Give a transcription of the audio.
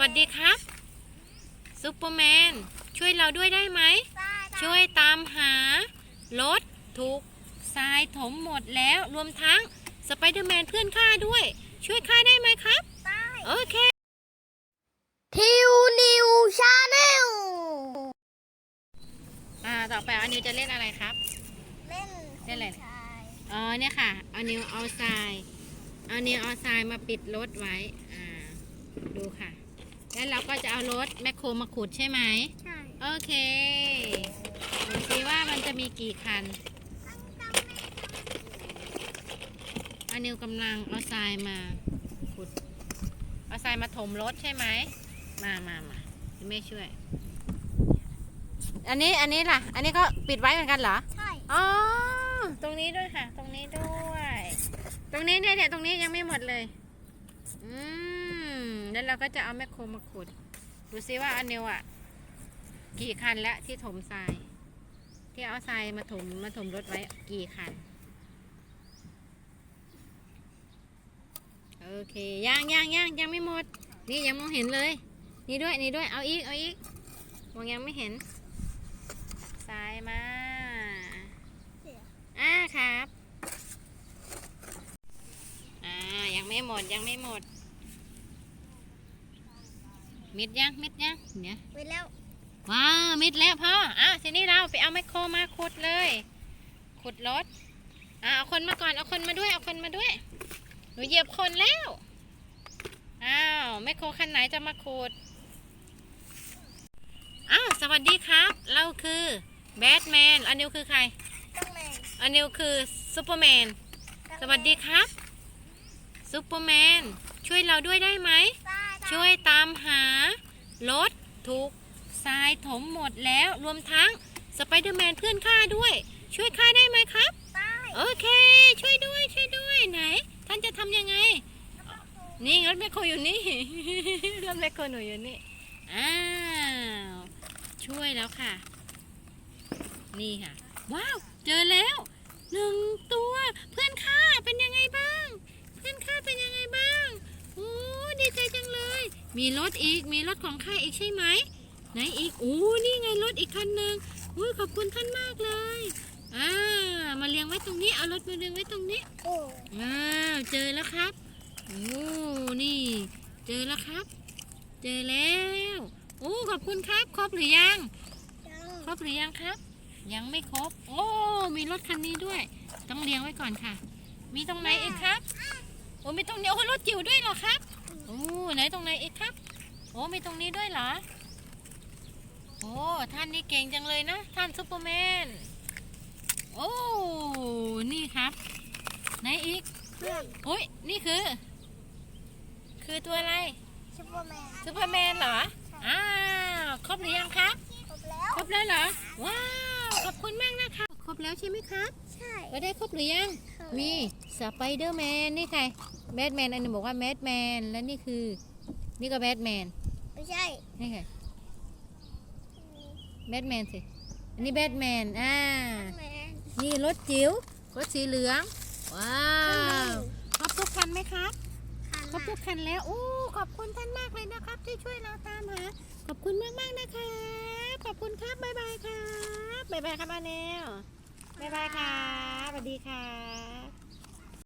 วัสดีครับซูเปอร์แมนช่วยเราด้วยได้ไหมได้ได้ช่วยตามหารถถูกทรายถมหมดแล้วรวมทั้งสไปเดอร์แมนเพื่อนข้าด้วย ช่วยข้าได้ไหมครับได้โอเค ทิวนิวชาแนลอ่าต่อไปอันนิวจะเล่นอะไรครับ เล่นเล่นอะไรคุณชายอ๋อเนี่ยค่ะเอานิวเอาทรายเอานิวเอาทรายมาปิดรถไว้อ่าดูค่ะ แล้วเราก็จะเอารถแมคโครมาขุดใช่ไหม ใช่โอเคดูสิว่ามันจะมีกี่คันอานิวกำลังเอาทรายมาขุด เอาทรายมาถมรถใช่ไหม มามามาพี่ไม่ช่วย อันนี้อันนี้ล่ะ อันนี้ก็ปิดไว้เหมือนกันเหรอ ใช่ อ๋อ ตรงนี้ด้วยค่ะ ตรงนี้ด้วย ตรงนี้เนี่ยเนี่ยตรงนี้ยังไม่หมดเลย อืม แล้วเราก็จะเอาแมคโครมาขุด ดูซิว่าอันเนวอะ กี่คันแล้วที่ถมทราย ที่เอาทรายมาถมมาถมรถไว้กี่คัน โอเคย่างย่างย่างยังไม่หมด นี่ยังมองเห็นเลย นี่ด้วยนี่ด้วยเอาอีกเอาอีกมองยังไม่เห็นทรายมาอ่าครับ อ่ายังไม่หมดยังไม่หมด มิดยังมิดยังเนี่ยไปแล้วว้าวมิดแล้วพ่ออ้าวทีนี้เราไปเอาแมคโครมาขุดเลย ขุดรถอ่าเอาคนมาก่อนเอาคนมาด้วยเอาคนมาด้วย หนูเหยียบคนแล้วอ้าวแมคโครคันไหนจะมาขุดอ้าวสวัสดีครับ เราคือแบทแมนอันนิวคือใครต้องแมนอันนิวคือซูเปอร์แมนสวัสดีครับซูเปอร์แมนช่วยเราด้วยได้ไหมได้ได้ ช่วยตามหารถถูกทรายถมหมดแล้วรวมทั้งสไปเดอร์แมนเพื่อนข้าด้วย ช่วยข้าได้ไหมครับได้โอเค ช่วยด้วยช่วยด้วยไหน ท่านจะทำยังไง นี่รถแมคโครอยู่นี่รถแมคโครหนูอยู่นี่อ้าวช่วยแล้วค่ะ นี่ค่ะ ว้าว เจอแล้วหนึ่งตัว เพื่อนข้าเป็นยังไงบ้าง เพื่อนข้าเป็นยังไงบ้างโอ้ดีใจจังเลย มีรถอีก มีรถของข้าอีกใช่ไหม ไหนอีกโอ้นี่ไงรถอีกคันหนึ่งอุ้ยขอบคุณท่านมากเลย อ่า มาเรียงไว้ตรงนี้ เอารถมาเรียงไว้ตรงนี้โอ้ว้าวเจอแล้วครับโอ้นี่ เจอแล้วครับ เจอแล้วโอ้ขอบคุณครับ ครบหรือยังยัง ครบหรือยังครับ ยังไม่ครบ โอ้ มีรถคันนี้ด้วย ต้องเลี้ยงไว้ก่อนค่ะ มีตรงไหนอีกครับ โอ้มีตรงนี้โอ้รถจิ๋วด้วยเหรอครับโอ้ไหนตรงไหนอีกครับ โอ้มีตรงนี้ด้วยเหรอ โอ้ท่านนี่เก่งจังเลยนะ ท่านซูเปอร์แมน โอ้นี่ครับ ไหนอีกเพื่อนโอ้ยนี่คือ คือตัวอะไรซูเปอร์แมนซูเปอร์แมนเหรออ้าวครบหรือยังครับ ครบแล้วครบแล้วเหรอ ว้าวขอบคุณมากนะคะครบแล้วใช่ไหมครับ ใช่ก็ได้ครบหรือยัง มีสไปเดอร์แมนนี่ใคร แบทแมนอันหนึงบอกว่าแบทแมนและนี่คือ นี่ก็แบทแมนไม่ใช่ นี่ไงแบทแมนสิ อันนี้แบทแมน อ่าแมนนี่รถจิ๋ว รถสีเหลือง ว้าวครบทุกคันไหมครับคันครบทุกคันแล้วอู้ขอบคุณท่านมากเลยนะครับ ที่ช่วยเราตามหา ขอบคุณมากมากๆนะคะขอบคุณครับบ๊ายบายครับบ๊ายบายครับอาเนลบ๊ายบายครับสวัสดีครับ